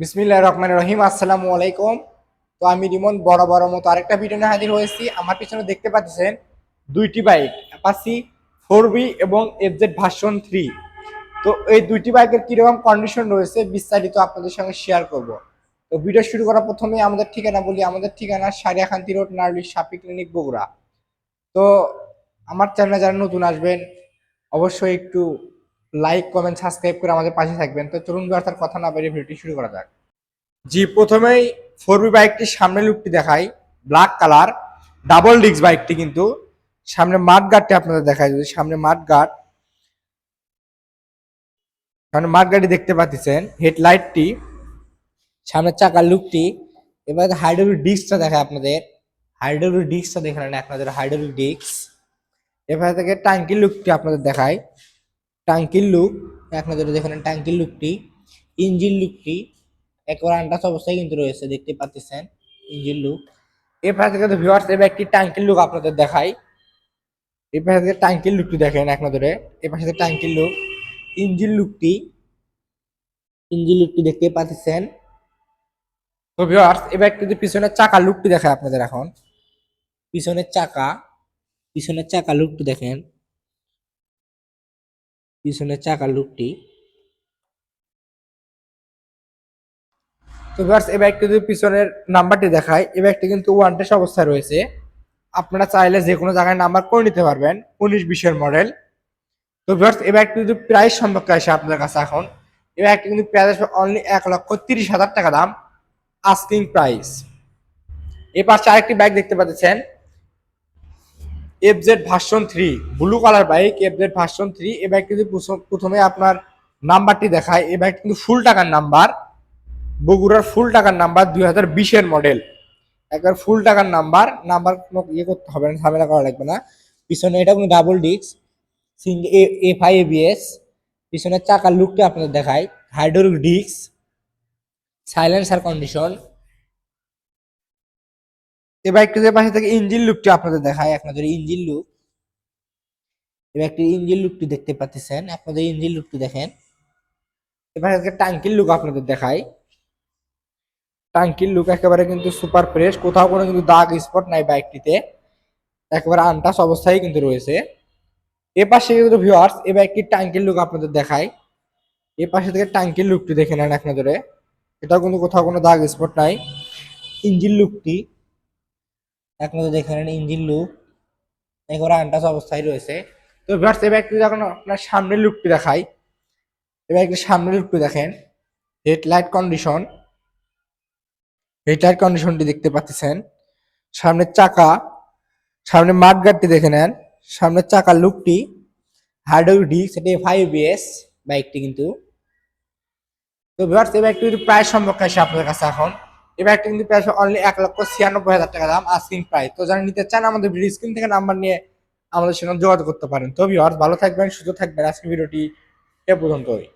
বিসমিল্লাহ রহমান রহিম, আসসালামু আলাইকুম। তো আমি রিমন বড় বড় মতো আরেকটা ভিডিও নিয়ে হাজির হয়েছি। আমার পিছনে দেখতে পাচ্ছেন দুইটি বাইক অ্যাপাসি ফোর বি এবং এফজেড ভার্সন থ্রি। তো এই দুইটি বাইকের কীরকম কন্ডিশন রয়েছে বিস্তারিত আপনাদের সঙ্গে শেয়ার করব। তো ভিডিও শুরু করার প্রথমে আমাদের ঠিকানা বলি। আমাদের ঠিকানা সারিয়াখান্তি রোড, নারলি সাপি ক্লিনিক, বগুড়া। তো আমার চ্যানেলে যারা নতুন আসবেন, অবশ্যই একটু লাইক কমেন্ট সাবস্ক্রাইব করে আমাদের পাশে থাকবেন। তো চলুন তার কথা না বেরিয়ে ভিডিওটি শুরু করা যাক। জি, প্রথমেই ফোর বি বাইকটির সামনে লুকটি দেখাই। ব্ল্যাক কালার ডাবল ডিস্ক বাইকটি কিন্তু। সামনে মাঠ গার্ডটি আপনাদের দেখায় যদি সামনে মাঠ গার্ড সামনে মাঠ গাড়ি দেখতে পাচ্ছেন হেডলাইটটি সামনের চাকার লুকটি এবার হাইড্রোলিক ডিস্কটা দেখায় আপনাদের। হাইড্রোলিক ডিস্কটা দেখে নেন আপনাদের হাইড্রোলিক ডিস্ক এবার থেকে টাঙ্কির লুকটি আপনাদের দেখায় টাঙ্কির লুক আপনাদের দেখেন টাঙ্কির লুকটি। ইঞ্জিন লুকটি, একেবারে আন্টাস অবস্থায় কিন্তু রয়েছে, দেখতে পাচ্ছেন ইঞ্জিন লুক। এরপর থেকে তো ভিউয়ার্স এবার একটি টাঙ্কির লুক আপনাদের দেখাই। এই পাশে থেকে টাঙ্কির লুকটি দেখেন আপনাদের এই পাশে থেকে টাঙ্কির লুক। ইঞ্জিন লুকটি ইঞ্জিন লুকটি দেখতে পাচ্ছেন। তো ভিউয়ার্স এবার যদি পিছনের চাকা লুকটি দেখায় আপনাদের এখন। পিছনের চাকা পিছনের চাকা লুকটি দেখেন। পিছনের চাকার লুকটি তো ভিউয়ার্স এই বাইকটি যদি পিছনের নাম্বারটি দেখায় এই বাইকটি কিন্তু ওয়ান টেস্ট অবস্থায় রয়েছে। আপনারা চাইলে যে কোনো জায়গায় নাম্বার করে নিতে পারবেন, উনিশ বিশের মডেল তো ভিউয়ার্স এই বাইকটি যদি প্রাইস সম্পর্কে আসে আপনাদের কাছে এখন, এই বাইকটি কিন্তু প্রাইস আসবে অনলি এক লক্ষ তিরিশ হাজার টাকা দাম আস্কিং প্রাইস এ পাশে আরেকটি বাইক দেখতে পাচ্ছেন FZ version three blue colour bike FZ version three এ বাইক কিন্তু প্রথম- আপনার নাম্বারটি দেখায়। এ বাইক কিন্তু ফুল টাকার নাম্বার, বগুড়ার ফুল টাকার নাম্বার, দুই হাজার বিশের মডেল একবার ফুল টাকার নাম্বার নাম্বার কোনো ইয়ে করতে হবে না, ঝামেলা করা লাগবে না। পিছনে এটা কোনো double disc single F I ABS পিছনের চাকার লুকটা আপনাদের দেখায়। হাইড্রোলিক ডিস্ক সাইলেন্সার কন্ডিশন এই বাইকটির পাশে থেকে ইঞ্জিন লুকটি আপনাদের দেখায় আপনাদের ইঞ্জিন লুক এই বাইকটির ইঞ্জিন লুকটি দেখতে পাচ্ছেন আপনাদের ইঞ্জিন লুকটি দেখেন। এবার থেকে টাঙ্কির লুক আপনাদের দেখায় টাঙ্কির লুক একেবারে কিন্তু সুপার ফ্রেশ কোথাও কোনো কিন্তু দাগ স্পট নাই বাইকটিতে। একেবারে আনটাস অবস্থায় কিন্তু রয়েছে। এ পাশে কিন্তু ভিউয়ার্স এই বাইকটির টাঙ্কির লুক আপনাদের দেখায় এ পাশে থেকে টাঙ্কির লুকটি দেখে নেন আপনাদের এটাও কিন্তু কোথাও কোনো দাগ স্পট নাই। ইঞ্জিন লুকটি আপনাদের দেখে নেন ইঞ্জিন লুক একেবারে আনটাস অবস্থায় রয়েছে। তো ভিউয়ার্স এই বাইকটি যখন আপনার সামনের লুকটি দেখাই এই বাইকটির সামনের লুকটি দেখেন হেডলাইট কন্ডিশন হেডলাইট কন্ডিশনটি দেখতে পাচ্ছেন। সামনের চাকা সামনে মাঠগাটটি দেখে নেন, সামনের চাকার লুকটি হাইড্রোলিক ডিস্ক সেটি ফাইভ বিএস বাইকটি কিন্তু। তো ভিউয়ার্স বাইকটি কিন্তু প্রায় সম্পর্কে আসে আপনাদের কাছে এখন এই একটা কিন্তু প্রায় অনলি এক লক্ষ ছিয়ানব্বই হাজার টাকা দাম আস্কিং প্রাইস তো যারা নিতে চান আমাদের ভিডিও স্ক্রিন থেকে নাম্বার নিয়ে আমাদের সঙ্গে যোগাযোগ করতে পারেন। তো ভিওয়ার্স ভালো থাকবেন, সুস্থ থাকবেন। আজকে ভিডিওটি এ পর্যন্তই।